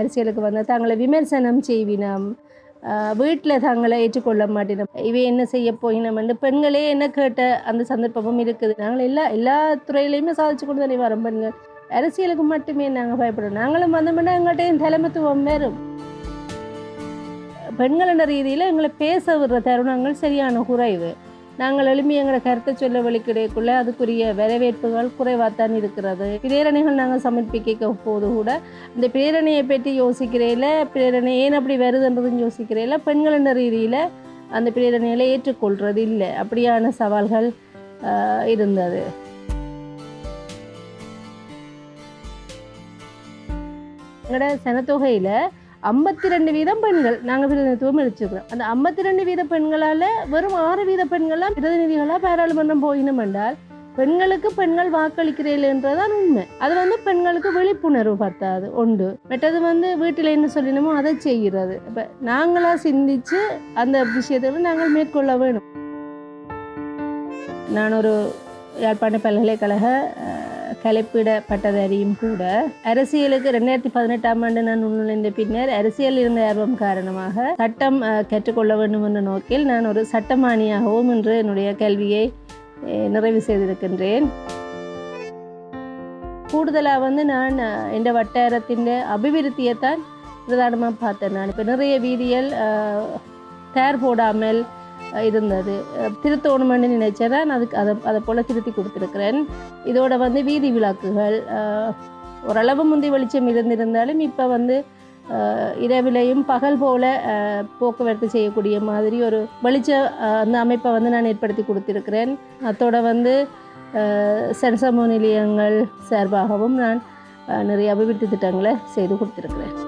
அரசியலுக்கு வந்த தங்களை விமர்சனம் செய்வினம். வீட்டில் தங்களை ஏற்றுக்கொள்ள மாட்டினோம். இவை என்ன செய்ய போயினோம்னு பெண்களே என்ன கேட்ட அந்த சந்தர்ப்பமும் இருக்குது. நாங்கள் எல்லா எல்லா துறையிலையுமே சாதிச்சு கொண்டு தானே வரோம் பெண்கள். அரசியலுக்கு மட்டுமே நாங்கள் பயப்படுறோம். நாங்களும் வந்தோம்னா எங்கள்கிட்ட தலைமைத்துவம் வேறும் பெண்கள் என்ற ரீதியில் எங்களை பேச விடுற தருணங்கள் சரியான குறைவு. நாங்கள் எழுப்பி எங்களை கருத்தை சொல்ல வழிக்கிடையக்குள்ள அதுக்குரிய வரவேற்புகள் குறைவாகத்தான் இருக்கிறது. பிரேரணைகள் நாங்கள் சமர்ப்பிக்க போது கூட இந்த பிரேரணையை பற்றி யோசிக்கிறேல பிரேரணை ஏன் அப்படி வருதுன்றதுன்னு யோசிக்கிறேல பெண்கள் என்ற ரீதியில் அந்த பிரேரணையில் ஏற்றுக்கொள்கிறது இல்லை அப்படியான சவால்கள் இருந்தது. எங்களோட சனத்தொகையில் ஐம்பத்தி ரெண்டு வீதம் பெண்கள் நாங்கள் பிரதிநிதித்துவம் அளிச்சிருக்கிறோம் அந்த ஐம்பத்தி ரெண்டு வீத பெண்களால் வெறும் ஆறு வீத பெண்களாக பிரதிநிதிகளாக பாராளுமன்றம் போயினும் என்றால் பெண்களுக்கு பெண்கள் வாக்களிக்கிறீர்கள்ன்றதான் உண்மை. அது வந்து பெண்களுக்கு விழிப்புணர்வு பத்தாது உண்டு. மற்றது வந்து வீட்டில் என்ன சொல்லினமோ அதை செய்கிறது. இப்போ நாங்களாக சிந்திச்சு அந்த விஷயத்தை நாங்கள் மேற்கொள்ள வேணும். நான் ஒரு யாழ்ப்பாண பல்கலைக்கழக அஹ், கூட அரசியலுக்கு ரெண்டாயிரத்தி பதினெட்டாம் ஆண்டு நான் உள்நுழைந்த பின்னர் அரசியல் இருந்த ஆர்வம் காரணமாக சட்டம் கற்றுக்கொள்ள வேண்டும் என்ற நோக்கில் நான் ஒரு சட்டமானியாகவும் இன்று என்னுடைய கல்வியை நிறைவு செய்திருக்கின்றேன். கூடுதலாக வந்து நான் அஹ், இந்த வட்டாரத்தின் அபிவிருத்தியைத்தான் பிரதானமாக பார்த்தேன் நான். இப்போ நிறைய வீதியில் அஹ், போடாமல் இருந்தது. அஹ், திருத்தோணுமென்னு நினைச்சேன் நான் அதுக்கு அதை அதை போல் திருத்தி கொடுத்துருக்குறேன். இதோட வந்து வீதி விளக்குகள் ஓரளவு முந்தி வெளிச்சம் இருந்திருந்தாலும் இப்போ வந்து இரவிலையும் பகல் போல போக்குவரத்து செய்யக்கூடிய மாதிரி ஒரு வெளிச்ச அந்த அமைப்பை வந்து நான் ஏற்படுத்தி கொடுத்துருக்கிறேன். அதோட வந்து சென்சமோ நிலையங்கள் சார்பாகவும் நான் நிறைய அபிவிருத்தி திட்டங்களை செய்து கொடுத்துருக்கிறேன்.